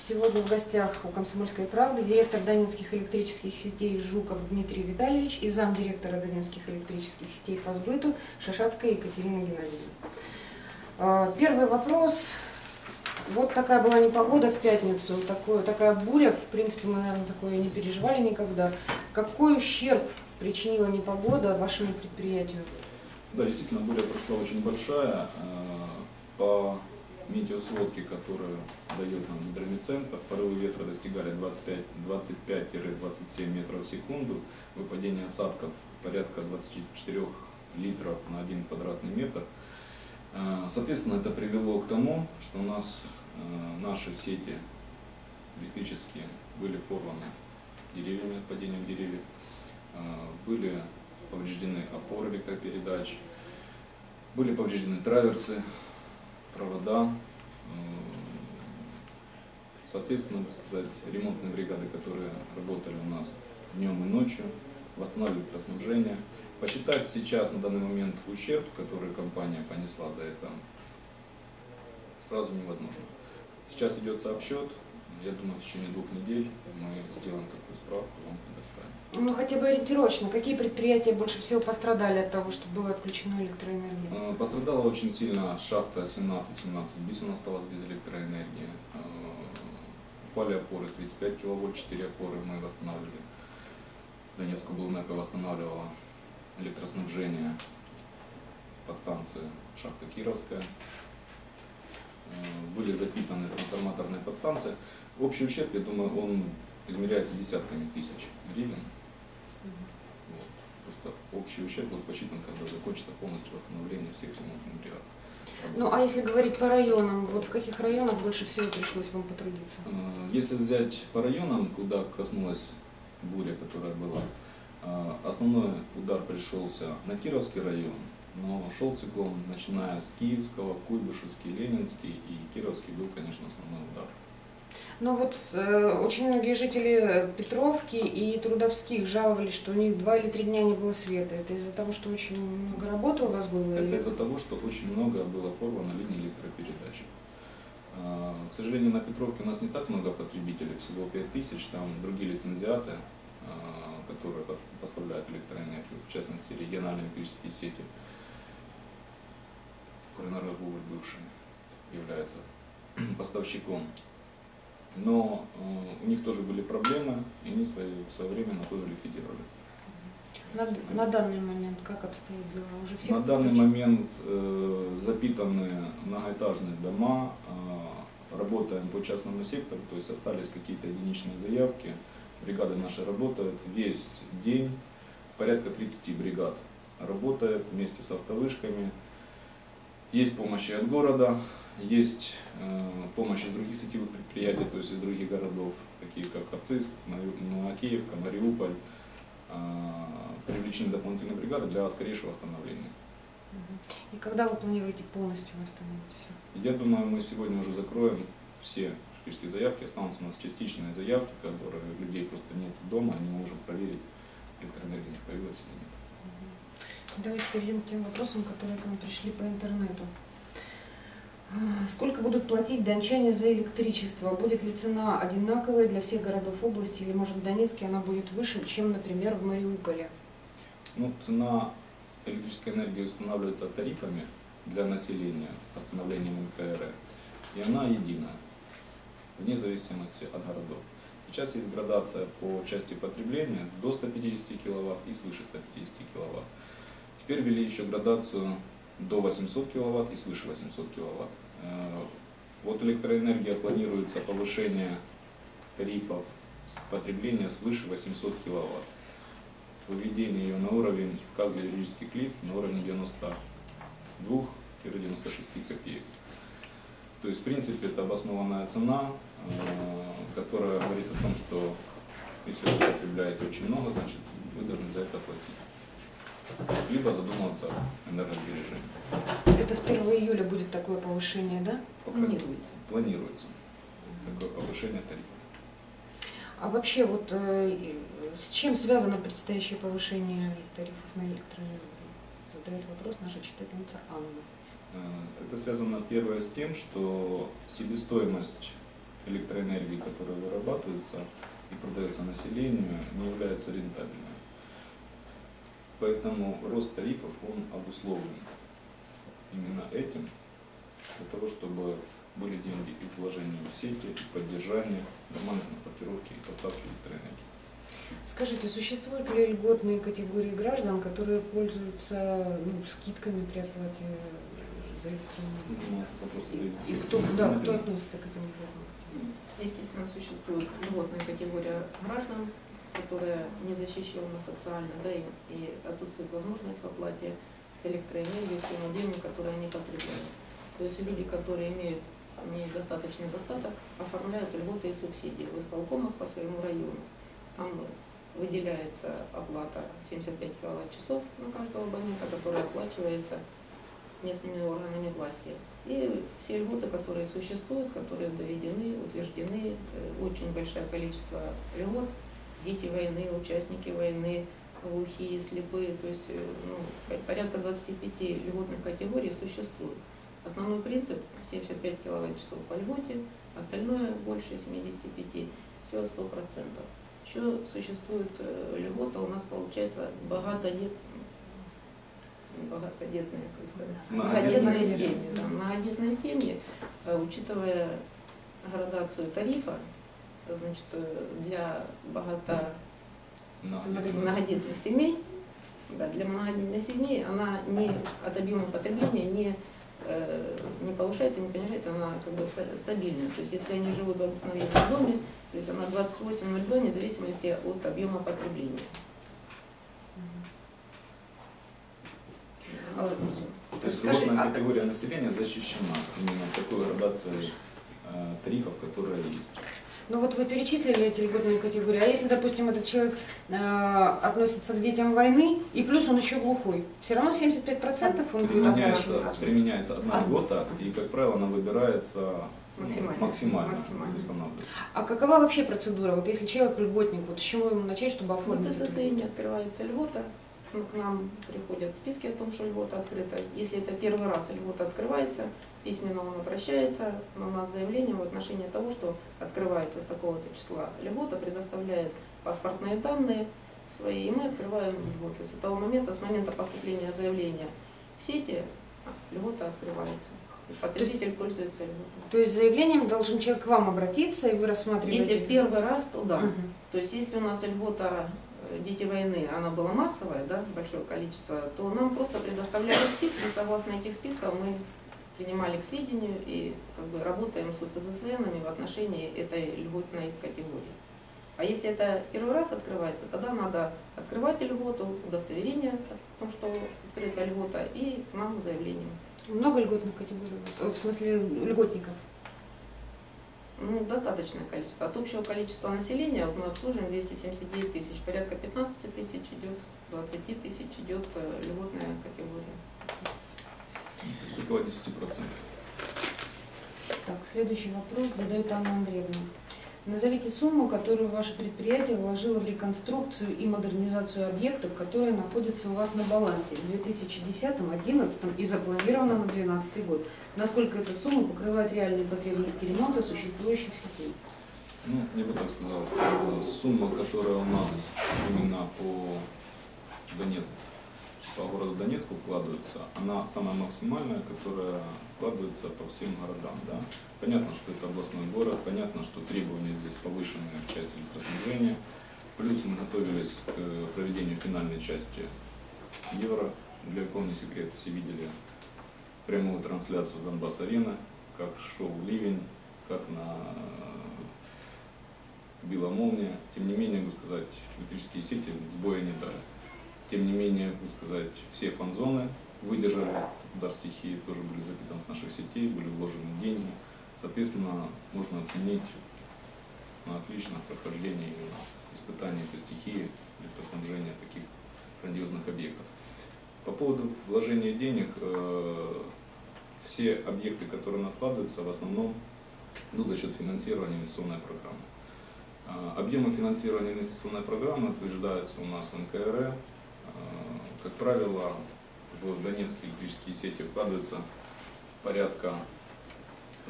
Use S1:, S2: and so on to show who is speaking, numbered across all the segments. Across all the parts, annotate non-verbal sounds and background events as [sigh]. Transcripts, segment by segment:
S1: Сегодня в гостях у «Комсомольской правды» директор Донецких электрических сетей Жуков Дмитрий Витальевич и замдиректора Донецких электрических сетей по сбыту Шашацкая Екатерина Геннадьевна. А, первый вопрос. Вот такая была непогода в пятницу, такое, такая буря, в принципе, мы, наверное, такое не переживали никогда. Какой ущерб причинила непогода вашему предприятию?
S2: Да, действительно, буря прошла очень большая. Э, по метеосводке, которую дает нам гидромедцентр, порывы ветра достигали 25-27 метров в секунду, выпадение осадков порядка 24 литров на 1 квадратный метр. Э, соответственно, это привело к тому, что у нас э, наши сети электрические были порваны деревьями от падения деревьев, были повреждены опоры электропередач, были повреждены траверсы, провода. Соответственно, сказать, ремонтные бригады, которые работали у нас днем и ночью, восстанавливали электроснабжение. Посчитать сейчас на данный момент ущерб, который компания понесла за это, сразу невозможно. Сейчас идет сообщет, я думаю, в течение двух недель мы сделаем такую справку, вам предоставим.
S1: Ну, хотя бы ориентировочно, какие предприятия больше всего пострадали от того, что было отключено электроэнергия?
S2: Э, пострадала очень сильно шахта 17-17 Бисен осталась без электроэнергии. Э, упали опоры 35 киловольт, 4 опоры мы восстанавливали. Донецкую Булнека восстанавливала электроснабжение подстанции шахта Кировская. Э, были запитаны трансформаторные подстанции. Общий ущерб, я думаю, он измеряется десятками тысяч гривен. Вот. Просто общий ущерб будет посчитан, когда закончится полностью восстановление всех ремонтных бригад.
S1: Ну а если говорить по районам, вот в каких районах больше всего пришлось вам потрудиться?
S2: Э, если взять по районам, куда коснулась буря, которая была, э, основной удар пришелся на Кировский район, но шел циклон, начиная с Киевского, Куйбышевский, Ленинский и Кировский был, конечно, основной удар.
S1: Ну вот э, очень многие жители Петровки и Трудовских жаловались, что у них два или три дня не было света. Это из-за того, что очень много работы у вас было?
S2: Это из-за того, что очень много было порвано линий электропередач. Э, к сожалению, на Петровке у нас не так много потребителей, всего 5000, там другие лицензиаты, э, которые поставляют электроэнергию, в частности региональные электрические сети. Куренергоголь бывший является [clears throat] поставщиком но э, у них тоже были проблемы, и они свои, своевременно тоже ликвидировали.
S1: На, на данный момент как обстоят дела? Уже все
S2: на данный момент э, запитаны многоэтажные дома, э, работаем по частному сектору, то есть остались какие-то единичные заявки. Бригады наши работают весь день, порядка 30 бригад работает вместе с автовышками. Есть помощи от города, есть э, помощь из других сетевых предприятий, то есть из других городов, такие как Ациск, Новокиевка, Мариуполь, э, привлечены дополнительные бригады для скорейшего восстановления.
S1: И когда вы планируете полностью восстановить
S2: все? Я думаю, мы сегодня уже закроем все школьские заявки, останутся у нас частичные заявки, которые людей просто нет дома, они можем проверить, электроэнергия появилась или нет.
S1: Давайте перейдем к тем вопросам, которые к нам пришли по интернету. Сколько будут платить дончане за электричество? Будет ли цена одинаковая для всех городов области или, может, в Донецке она будет выше, чем, например, в Мариуполе?
S2: Ну, цена электрической энергии устанавливается тарифами для населения, постановлением НКР, и она единая, вне зависимости от городов. Сейчас есть градация по части потребления до 150 кВт и свыше 150 кВт. Теперь ввели еще градацию до 800 кВт и свыше 800 кВт. Э, вот электроэнергия планируется повышение тарифов потребления свыше 800 кВт. Выведение ее на уровень, как для юридических лиц, на уровень 92-96 копеек. То есть, в принципе, это обоснованная цена, э, которая говорит о том, что если вы потребляете очень много, значит, вы должны за это платить либо задумываться о энергосбережении.
S1: Это с 1 июля будет такое повышение, да?
S2: Планируется. Планируется такое повышение тарифов.
S1: А вообще, вот э, с чем связано предстоящее повышение тарифов на электроэнергию? Задает вопрос наша читательница Анна.
S2: Э, это связано первое с тем, что себестоимость электроэнергии, которая вырабатывается и продается населению, не является рентабельной. Поэтому рост тарифов, он обусловлен именно этим, для того, чтобы были деньги и вложения в сети, и поддержание нормальной транспортировки и поставки электроэнергии.
S1: Скажите, существуют ли льготные категории граждан, которые пользуются ну, скидками при оплате за электроэнергию?
S2: Ну,
S1: И, и кто, да, кто относится к этим льготным?
S3: Естественно, существует льготная категория граждан, которая не защищена социально, да, и, и отсутствует возможность в оплате электроэнергии в том объеме, который они потребляют. То есть люди, которые имеют недостаточный достаток, оформляют льготы и субсидии в исполкомах по своему району. Там выделяется оплата 75 киловатт-часов на каждого абонента, которая оплачивается местными органами власти. И все льготы, которые существуют, которые доведены, утверждены, э, очень большое количество льгот, дети войны, участники войны, глухие, слепые, то есть э, ну, порядка 25 льготных категорий существует. Основной принцип 75 киловатт-часов по льготе, остальное больше 75, все 100%. Еще существует э, льгота, у нас получается богатодет, богатодетные, как сказать, многодетные
S2: Многодетные
S3: семьи. Да, многодетные семьи, э, учитывая градацию тарифа, значит, э, для
S1: Многодетные.
S3: многодетных семей, да, для многодетных семей она не от объема потребления не, э, не повышается, не понижается, она как бы ста- стабильная. То есть если они живут в обыкновенном доме, то есть она 28,02 вне зависимости от объема потребления.
S1: А,
S2: То есть
S1: Скажи,
S2: льготная
S1: а-
S2: категория населения защищена именно такой градацией э, тарифов, которая есть.
S1: Ну вот вы перечислили эти льготные категории, а если, допустим, этот человек э, относится к детям войны, и плюс он еще глухой, все равно 75% он будет
S2: Применяется, применяется одна
S1: А.
S2: льгота, и, как правило, она выбирается ну,
S3: Максимально.
S2: максимально,
S3: Максимально.
S2: устанавливается.
S1: А какова вообще процедура? Вот если человек льготник, вот с чего ему начать, чтобы
S3: Вот
S1: оформить? эту
S3: СССР не открывается льгота, ну, к нам приходят списки о том, что льгота открыта. Если это первый раз льгота открывается, письменно он обращается на нас с заявлением в отношении того, что открывается с такого-то числа льгота, предоставляет паспортные данные свои, и мы открываем льготы. С этого момента, с момента поступления заявления в сети, льгота открывается. Потребитель пользуется льготой.
S1: То есть заявлением должен человек к вам обратиться, и вы рассматриваете?
S3: Если в первый раз, то да.
S1: Мгм.
S3: То есть если у нас льгота «Дети войны», она была массовая, да, большое количество, то нам просто предоставляли списки, и согласно этих списков мы принимали к сведению и как бы работаем с УТЗСНами в отношении этой льготной категории. А если это первый раз открывается, тогда надо открывать льготу, удостоверение о том, что открыта льгота, и к нам с заявлением.
S1: Много льготных категорий? Э, В смысле льготников?
S3: Ну, достаточное количество. От общего количества населения вот мы обслуживаем 279 тысяч, порядка 15 тысяч идет, 20 тысяч идет э, льготная категория.
S2: Около 10%.
S1: Так, следующий вопрос задает Анна Андреевна. Назовите сумму, которую ваше предприятие вложило в реконструкцию и модернизацию объектов, которые находятся у вас на балансе в 2010-2011 и запланировано на 2012 год. Насколько эта сумма покрывает реальные потребности ремонта существующих сетей?
S2: Ну, я бы так сказал, э, сумма, которая у нас именно по Донецку, по городу Донецку вкладывается, она самая максимальная, которая вкладывается по всем городам. Да? Понятно, что это областной город, понятно, что требования здесь повышенные в части электроснабжения. Плюс мы готовились к э, проведению финальной части Евро. Для кого не секрет, все видели прямую трансляцию Донбасс-арена, как шел ливень, как на била молния. Тем не менее, могу сказать, электрические сети сбоя не дали. Тем не менее, могу сказать, все фан-зоны выдержали удар стихии, тоже были запитаны от наших сетей, были вложены деньги. Соответственно, можно оценить на отлично прохождение именно испытаний по стихии электроснабжения таких грандиозных объектов. По поводу вложения денег, э, все объекты, которые у нас складываются, в основном идут за счет финансирования инвестиционной программы. А, Объемы финансирования инвестиционной программы утверждаются у нас в НКР. А, Как правило, в Донецкие электрические сети вкладывается порядка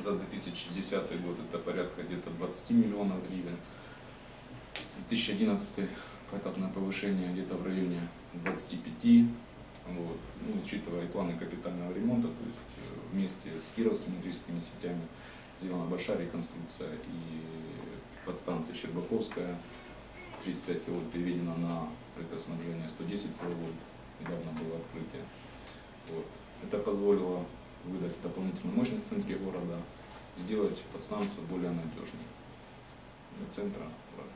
S2: за 2010 год это порядка где-то 20 миллионов гривен. 2011 поэтапное повышение где-то в районе 25. Вот. Ну, учитывая планы капитального ремонта, то есть э, вместе с кировскими электрическими сетями сделана большая реконструкция и подстанция Щербаковская 35 киловольт переведена на электроснабжение 110 киловольт. Недавно было открытие. Вот. Это позволило выдать дополнительную мощность в центре города, сделать подстанцию более надежной для центра города.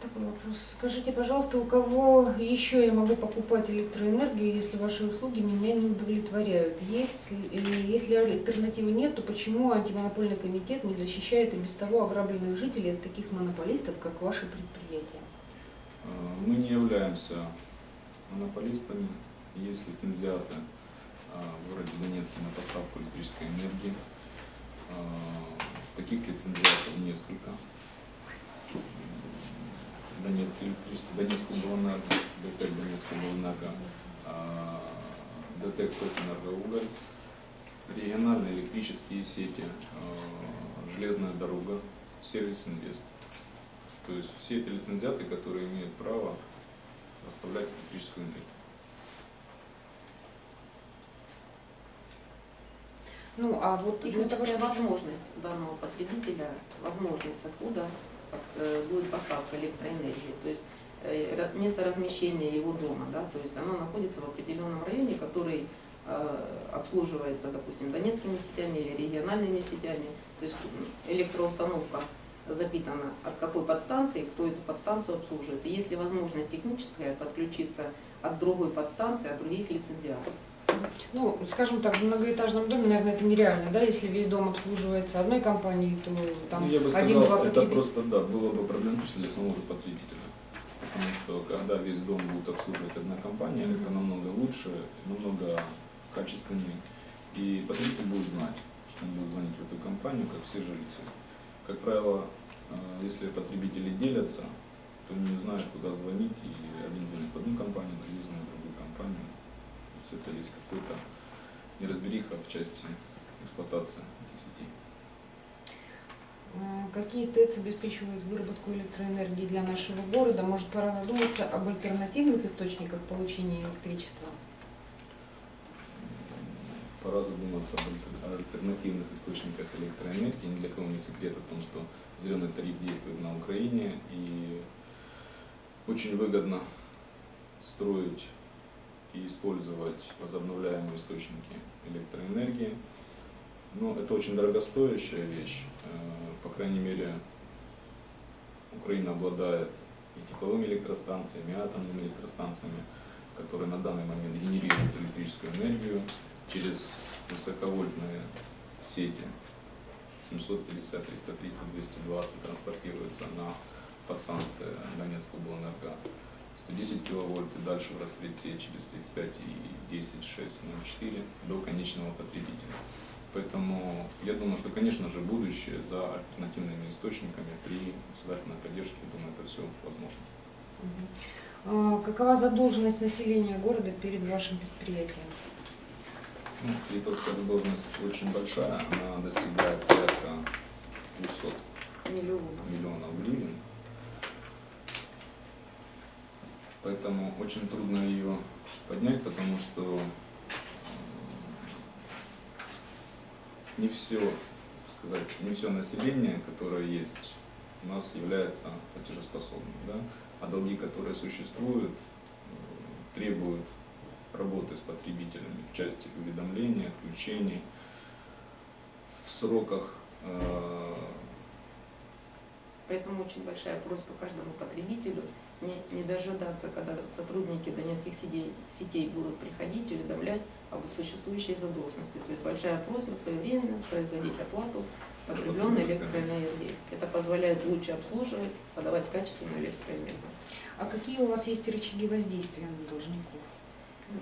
S1: Такой вопрос. Скажите, пожалуйста, у кого еще я могу покупать электроэнергию, если ваши услуги меня не удовлетворяют? Есть, ли- если альтернативы нет, то почему антимонопольный комитет не защищает и без того ограбленных жителей от таких монополистов, как ваши предприятия?
S2: Э, Мы не являемся монополистами, есть лицензиаты в городе Донецке на поставку электрической энергии. Э, Таких лицензиатов несколько. Донецкий электричество, Донецкий облэнерго, ДТЭК Донецкий облэнерго, а, ДТЭК Тосэнергоуголь, региональные электрические сети, а, железная дорога, сервис инвест. То есть все эти лицензиаты, которые имеют право поставлять электрическую энергию.
S1: Ну, а вот того,
S3: Техническая
S1: что-
S3: возможность данного потребителя, возможность откуда э, будет поставка электроэнергии, то есть э, место размещения его дома, да, то есть оно находится в определенном районе, который э, обслуживается, допустим, донецкими сетями или региональными сетями, то есть электроустановка запитана от какой подстанции, кто эту подстанцию обслуживает. И есть ли возможность техническая подключиться от другой подстанции, от других лицензиатов.
S1: Ну, скажем так, в многоэтажном доме, наверное, это нереально, да, если весь дом обслуживается одной компанией, то там
S2: Ну, я бы
S1: один-два
S2: сказал, это
S1: потребителя.
S2: просто, да, было бы проблематично для самого же потребителя. Потому что когда весь дом будет обслуживать одна компания,
S1: Мгм.
S2: это намного лучше, намного качественнее. И потребитель будет знать, что он будет звонить в эту компанию, как все жильцы. Как правило, э, если потребители делятся, то не знают, куда звонить, и один звонит в одну компанию, другой звонит в другую компанию. Есть это есть какой-то неразбериха в части эксплуатации этих сетей.
S1: М, Какие ТЭЦ обеспечивают выработку электроэнергии для нашего города? Может, пора задуматься об альтернативных источниках получения электричества?
S2: Пора задуматься об альтер- альтернативных источниках электроэнергии. Ни для кого не секрет о том, что зеленый тариф действует на Украине и очень выгодно строить и использовать возобновляемые источники электроэнергии. Но это очень дорогостоящая вещь. Э, По крайней мере, Украина обладает и тепловыми электростанциями, и атомными электростанциями, которые на данный момент генерируют электрическую энергию через высоковольтные сети 750, 330, 220 транспортируется на подстанции Донецкого облэнерго 110 киловольт и дальше в раскрыть сеть через 35 и 10, 6, 04 до конечного потребителя. Поэтому я думаю, что, конечно же, будущее за альтернативными источниками при государственной поддержке, я думаю, это все возможно.
S1: А, Какова задолженность населения города перед вашим предприятием?
S2: Ну, кредиторская задолженность очень большая, она достигает порядка 200
S3: Миллионов.
S2: миллионов гривен. Поэтому очень трудно ее поднять, потому что не все, сказать, не все население, которое есть, у нас является платежеспособным, да? а долги, которые существуют, э, требуют работы с потребителями в части уведомления, отключений, в сроках э,
S3: Поэтому очень большая просьба каждому потребителю не, не дожидаться, когда сотрудники донецких сетей, сетей будут приходить и уведомлять об существующей задолженности. То есть большая просьба своевременно производить оплату потребленной электроэнергии. Это позволяет лучше обслуживать, подавать качественную электроэнергию.
S1: А какие у вас есть рычаги воздействия на должников?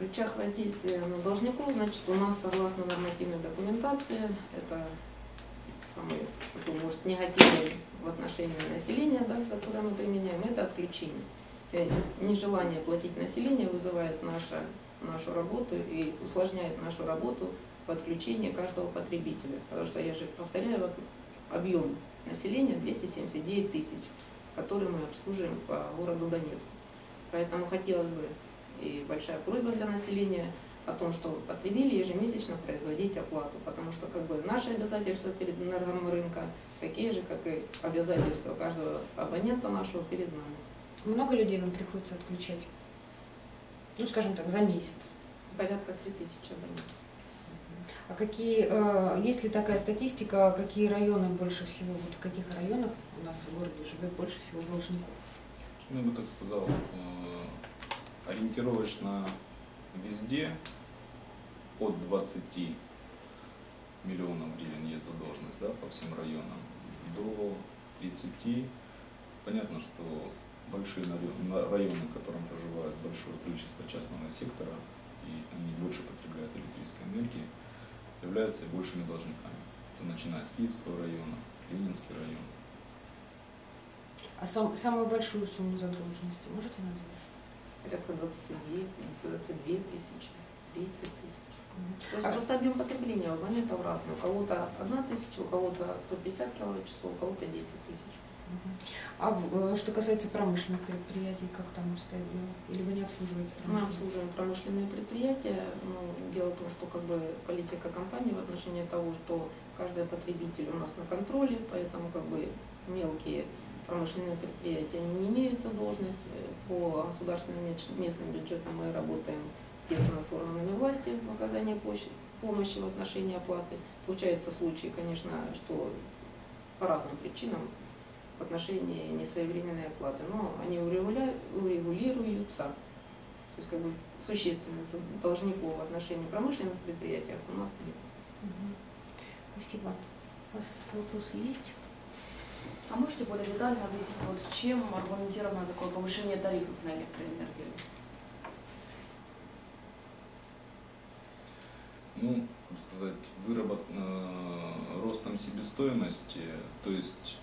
S3: Рычаг воздействия на должников, значит, у нас согласно нормативной документации, это самый может, негативный в отношении населения, да, которое мы применяем, это отключение. Э, Нежелание платить население вызывает наша, нашу работу и усложняет нашу работу подключение каждого потребителя. Потому что, я же повторяю, объем населения 279 тысяч, который мы обслуживаем по городу Донецку. Поэтому хотелось бы и большая просьба для населения о том, что потребили ежемесячно производить оплату, потому что как бы наши обязательства перед энергом рынка такие же, как и обязательства каждого абонента нашего перед нами.
S1: Много людей вам приходится отключать? Ну, скажем так, за месяц.
S3: Порядка 3000 абонентов.
S1: А какие, э, есть ли такая статистика, какие районы больше всего, вот в каких районах у нас в городе живет больше всего должников?
S2: Ну, я бы так сказал, э, ориентировочно везде от 20 миллионов гривен есть задолженность да, по всем районам до 30. Понятно, что большие районы, в котором проживает большое количество частного сектора, и они больше потребляют электрической энергии, являются и большими должниками. Это начиная с Киевского района, Ленинский район.
S1: А сам- самую большую сумму задолженности можете назвать?
S3: Порядка 22, 22 тысячи, 30 тысяч.
S1: Мгм.
S3: То есть
S1: А-
S3: просто объем потребления у абонентов разный. У кого-то 1 тысяча, у кого-то 150 киловатт-часов, у кого-то 10 тысяч.
S1: А э, что касается промышленных предприятий, как там обстоит дело? Или вы не обслуживаете
S3: Мы
S1: промышленные?
S3: обслуживаем промышленные предприятия. Но дело в том, что как бы политика компании в отношении того, что каждый потребитель у нас на контроле, поэтому как бы мелкие промышленные предприятия они не имеют задолженность. Э, По государственным местным бюджетам мы работаем тесно с органами власти в оказании помощи в отношении оплаты. Случаются случаи, конечно, что по разным причинам в отношении несвоевременной оплаты, но они урегулируются. То есть как бы существенных должников в отношении промышленных предприятий у нас нет.
S1: Спасибо. У вас вопросы есть?
S4: А можете более детально объяснить, вот чем аргументировано такое повышение тарифов на электроэнергию?
S2: Ну, как сказать, выработ... э, ростом себестоимости, то есть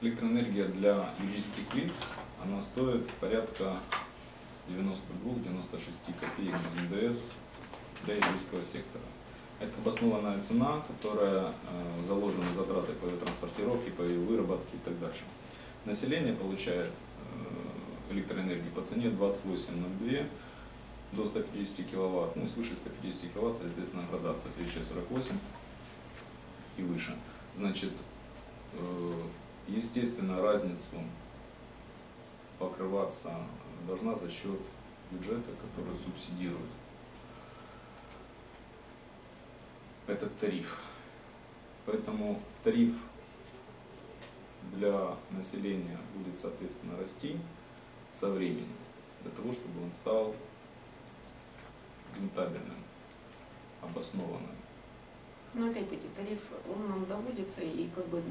S2: электроэнергия для юридических лиц, она стоит порядка 92-96 копеек без НДС для юридического сектора. Это обоснованная цена, которая э, заложена затраты по ее транспортировке, по ее выработке и так дальше. Население получает э, электроэнергию по цене 28,02 до 150 киловатт, ну и свыше 150 киловатт, соответственно, градация 3648 и выше. Значит, э, естественно, разницу покрываться должна за счет бюджета, который субсидирует этот тариф. Поэтому тариф для населения будет, соответственно, расти со временем, для того, чтобы он стал рентабельным, обоснованным.
S3: Но опять-таки тариф, он нам доводится, и как бы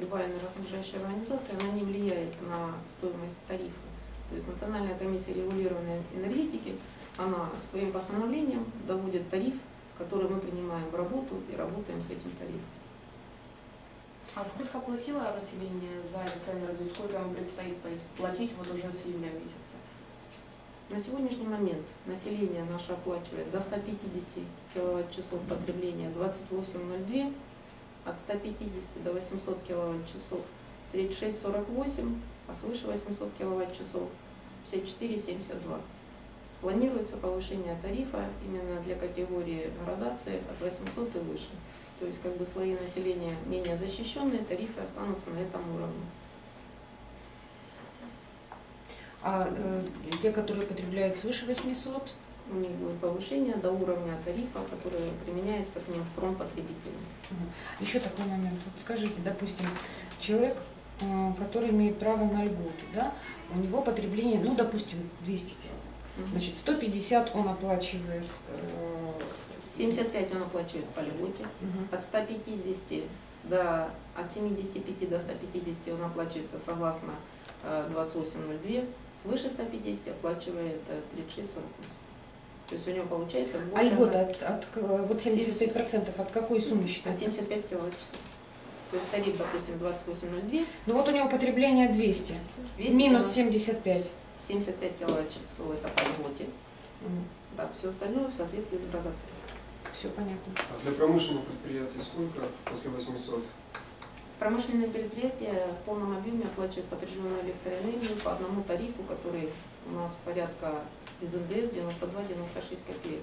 S3: любая энергоснабжающая организация, она не влияет на стоимость тарифа. То есть Национальная комиссия регулированной энергетики, она своим постановлением доводит тариф, который мы принимаем в работу и работаем с этим тарифом.
S4: А сколько платило население за электроэнергию? Сколько ему предстоит платить вот уже с июня месяца?
S3: На сегодняшний момент население наше оплачивает до 150 киловатт-часов потребления 28,02, от 150 до 800 киловатт-часов 36,48, а свыше 800 киловатт-часов 54,72. Планируется повышение тарифа именно для категории градации от 800 и выше. То есть как бы слои населения менее защищенные, тарифы останутся на этом уровне.
S1: А э, те, которые потребляют свыше 800,
S3: У них будет повышение до уровня тарифа, который применяется к ним промпотребителям.
S1: Еще такой момент. Вот скажите, допустим, человек, э, который имеет право на льготу, да, у него потребление, ну, допустим, 200 киловатт. Значит, 150 он оплачивает. э,
S3: 75 он оплачивает по льготе.
S1: мгм.
S3: От 150 до от 75 до 150 он оплачивается согласно э, 2802, свыше 150 оплачивает э, 3648. То есть у него получается
S1: А
S3: больше
S1: льгота
S3: на-
S1: от, от к- вот 75% от какой суммы
S3: от
S1: считается?
S3: 75 киловатт-часов. То есть тариф, допустим, 2802,
S1: Ну вот у него потребление 200,
S3: 200
S1: минус
S3: киловатт-
S1: 75.
S3: 75 киловатт-часов это по льготе.
S1: Мгм.
S3: Да, все остальное в соответствии с градацией.
S1: Все понятно.
S5: А для промышленных предприятий сколько после 800?
S3: Промышленные предприятия в полном объеме оплачивают потребленную электроэнергию по одному тарифу, который у нас порядка из НДС 92-96 копеек.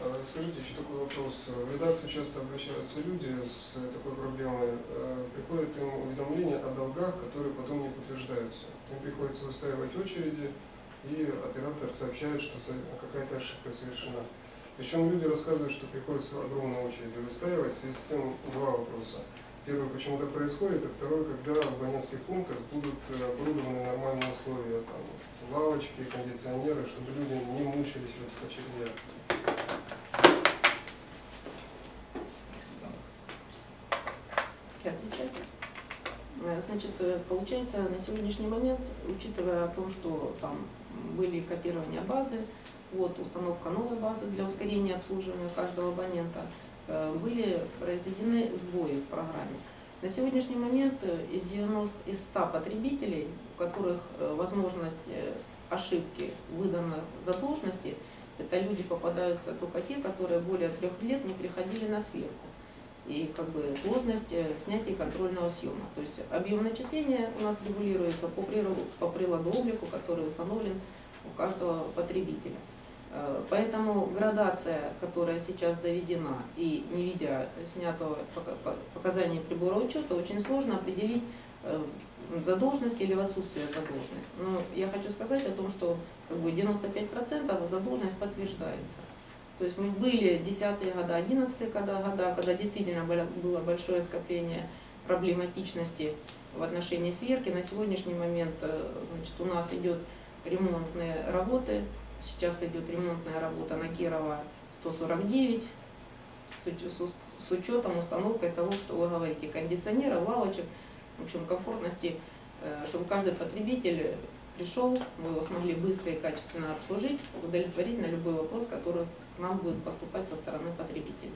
S5: А, Скажите, еще такой вопрос. В редакцию часто обращаются люди с такой проблемой. Э, Приходит им уведомление о долгах, которые потом не подтверждаются. Им приходится выстраивать очереди, и оператор сообщает, что какая-то ошибка совершена. Причем люди рассказывают, что приходится огромные очереди выстраивать. В связи с тем два вопроса. Первый, почему так происходит, а второй, когда в абонентских пунктах будут э, оборудованы нормальные условия, там, лавочки, кондиционеры, чтобы люди не мучились в этих очередях.
S3: Э, Значит, э, получается, на сегодняшний момент, учитывая о том, что там были копирования базы, вот установка новой базы для ускорения обслуживания каждого абонента, э, были произведены сбои в программе. На сегодняшний момент э, из 90, из 100 потребителей, у которых э, возможность ошибки выдана задолженности, это люди попадаются только те, которые более трех лет не приходили на сверку и как бы сложность снятия контрольного съема. То есть объем начисления у нас регулируется по природу, по приладу облику, который установлен у каждого потребителя. Э, Поэтому градация, которая сейчас доведена, и не видя снятого пока- по- показания прибора учета, очень сложно определить э, задолженность или в отсутствие задолженности. Но я хочу сказать о том, что как бы 95% задолженность подтверждается. То есть мы были 10-е года, 11-е года, когда действительно было было большое скопление проблематичности в отношении сверки. На сегодняшний момент э, значит, у нас идет ремонтные работы. Сейчас идет ремонтная работа на Кирова 149 с, уч- с- с учетом установкой того, что вы говорите, кондиционера, лавочек, в общем, комфортности, э, чтобы каждый потребитель пришел, мы его смогли быстро и качественно обслужить, удовлетворить на любой вопрос, который к нам будет поступать со стороны потребителей.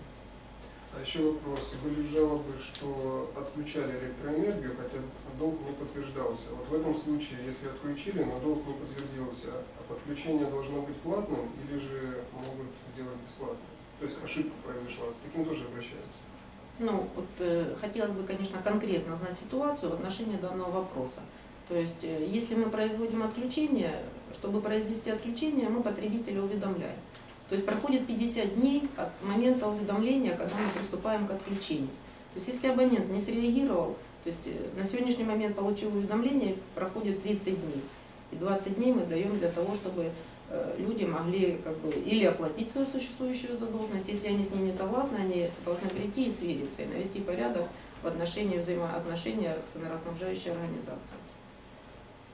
S5: А еще вопрос. Были жалобы, что отключали электроэнергию, хотя долг не подтверждался. Вот в этом случае, если отключили, но долг не подтвердился, а подключение должно быть платным или же могут сделать бесплатно? То есть ошибка произошла. С таким тоже обращаются.
S3: Ну, вот э, хотелось бы, конечно, конкретно знать ситуацию в отношении данного вопроса. То есть, э, если мы производим отключение, чтобы произвести отключение, мы потребителя уведомляем. То есть проходит 50 дней от момента уведомления, когда мы приступаем к отключению. То есть, если абонент не среагировал, то есть э, на сегодняшний момент получил уведомление, проходит 30 дней. И 20 дней мы даем для того, чтобы э, люди могли как бы или оплатить свою существующую задолженность, если они с ней не согласны, они должны прийти и свериться, и навести порядок в отношении взаимоотношения с энергоснабжающей организацией.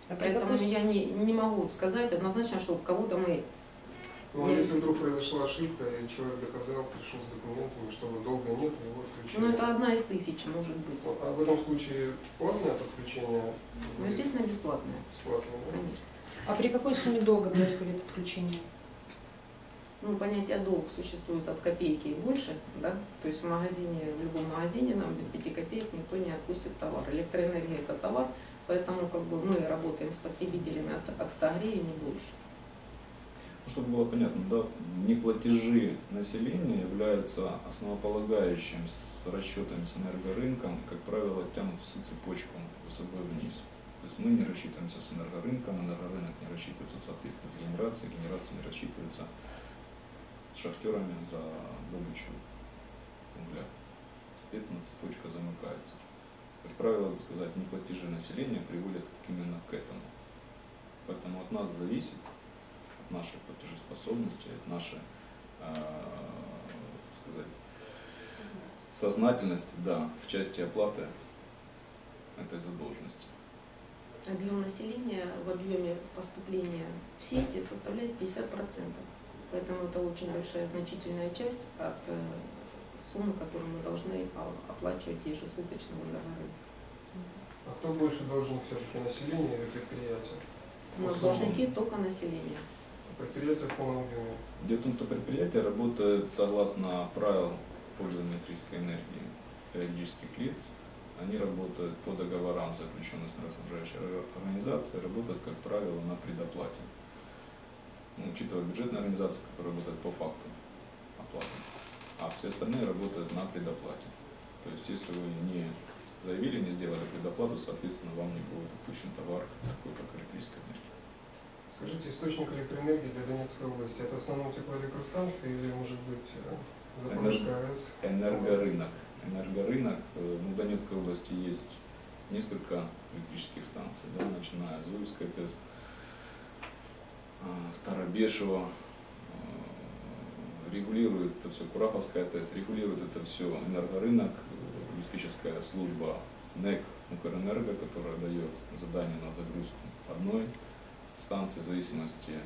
S1: А
S3: Поэтому
S1: какой-
S3: я не, не могу сказать однозначно, что кого-то мы...
S5: Ну, а
S3: Не-
S5: если вдруг произошла ошибка, и человек доказал, пришел с документами, что долга нет, и его отключили.
S3: Ну, это одна из тысяч, может быть.
S5: Ну, А в этом случае платное подключение?
S3: Ну, естественно, бесплатная,
S5: Бесплатное, да?
S3: конечно.
S1: А при какой сумме долга происходит отключение?
S3: Ну, понятие долг существует от копейки и больше, да, то есть в магазине, в любом магазине нам без пяти копеек никто не отпустит товар. Электроэнергия – это товар, поэтому как бы мы работаем с потребителями от от 100 гривен и больше.
S2: Ну, Чтобы было понятно, да, неплатежи населения являются основополагающим с расчетами с энергорынком, как правило, тянут всю цепочку за собой вниз. То есть мы не рассчитываемся с энергорынком, энергорынок не рассчитывается, соответственно, с генерацией, генерация не рассчитывается с шахтерами за добычу угля. Соответственно, цепочка замыкается. Как правило, сказать, неплатежи населения приводят именно к этому. Поэтому от нас зависит, нашей платежеспособности, от нашей, э, сказать, сознательности, да, в части оплаты этой задолженности.
S3: Объем населения в объеме поступления в сети составляет 50%. Поэтому это очень большая значительная часть от э, суммы, которую мы должны оплачивать ежесуточно в.
S5: А кто больше должен все-таки, население или предприятие?
S3: У нас должники только население.
S5: Предприятие в полном объеме.
S2: Дело в том, что предприятия работают согласно правил пользования электрической энергии юридических лиц. Они работают по договорам, заключенным с энергоснабжающей организацией, работают, как правило, на предоплате. ну, учитывая бюджетные организации, которые работают по факту оплаты, а все остальные работают на предоплате. То есть если вы не заявили, не сделали предоплату, соответственно, вам не будет отпущен товар такой, как электрическая энергия.
S5: Скажите, источник электроэнергии для Донецкой области это в основном теплоэлектростанции или может быть э, Запорожская АЭС?
S2: Энергорынок. Энергорынок. э, Ну, в Донецкой области есть несколько электрических станций, да, начиная с Зуевской ТЭС, а, Старобешево, э, регулирует это все, Кураховская ТЭС, регулирует это все энергорынок, диспетчерская служба НЭК Укрэнерго, которая дает задание на загрузку одной станции в зависимости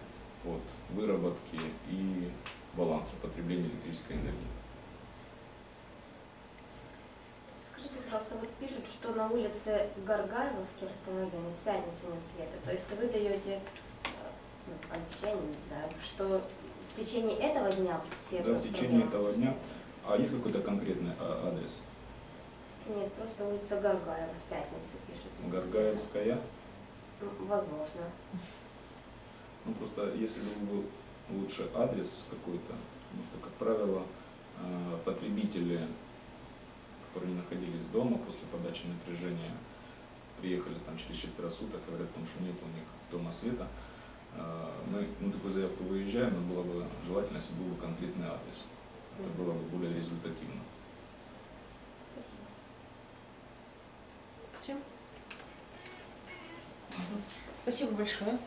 S2: от выработки и баланса потребления электрической энергии.
S6: Скажите, пожалуйста, вот пишут, что на улице Гаргаева в Кировском районе с пятницы нет света. То есть вы даете э, ну, обещание, не знаю, что в течение этого дня все
S2: Да, в течение этого дня. А есть какой-то конкретный а, адрес?
S6: Нет, просто улица Гаргаева с пятницы пишут.
S2: Гаргаевская.
S6: Возможно.
S2: Ну просто если был бы лучше адрес какой-то, потому что, как правило, э, потребители, которые не находились дома после подачи напряжения, приехали там через четверо суток, говорят, потому что нет у них дома света. Э, Мы на такую заявку выезжаем, но было бы желательно, если был бы конкретный адрес. Это было бы более результативно.
S6: Спасибо.
S1: Всё? Спасибо большое.